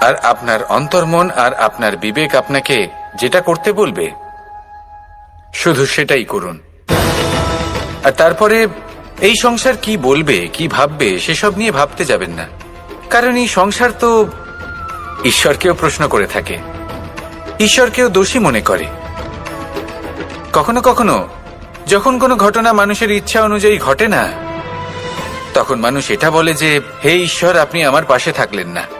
আর আপনার অন্তর্মন আর আপনার বিবেক আপনাকে যেটা করতে বলবে, শুধু সেটাই করুন। আর তারপরে, এই সংসার কি বলবে, কি ভাববে, সেসব নিয়ে ভাবতে যাবেন না। কারণ এই সংসার তো ঈশ্বরকেও প্রশ্ন করে থাকে, ঈশ্বরকেও দোষী মনে করে। কখনো কখনো, যখন কোনো ঘটনা মানুষের ইচ্ছা অনুযায়ী ঘটে না, তখন মানুষ এটা বলে যে, হে ঈশ্বর, আপনি আমার পাশে থাকলেন না।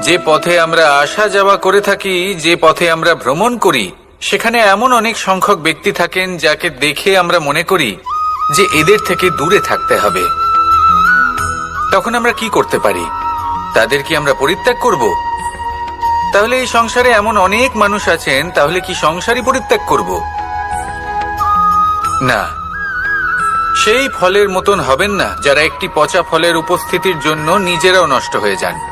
যে পথে আমরা আসা যাওয়া করে থাকি, যে পথে আমরা ভ্রমণ করি, সেখানে এমন অনেক সংখ্যক ব্যক্তি থাকেন যাকে দেখে আমরা মনে করি যে এদের থেকে দূরে থাকতে হবে। তখন আমরা কি করতে পারি? তাদের কি আমরা পরিত্যাগ করব? তাহলে এই সংসারে এমন অনেক মানুষ আছেন, তাহলে কি সংসারই পরিত্যাগ করব? না। সেই ফলের মতন হবেন না, যারা একটি পচা ফলের উপস্থিতির জন্য নিজেরাও নষ্ট হয়ে যান।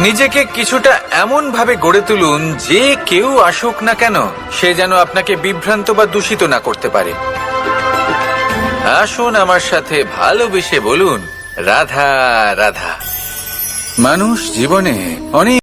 নিজেকে কিছুটা এমন ভাবে গড়ে তুলুন যে কেউ আসুক না কেন, সে যেন আপনাকে বিভ্রান্ত বা দূষিত না করতে পারে। আসুন আমার সাথে ভালোবেসে বলুন, রাধা রাধা। মানুষ জীবনে অনেক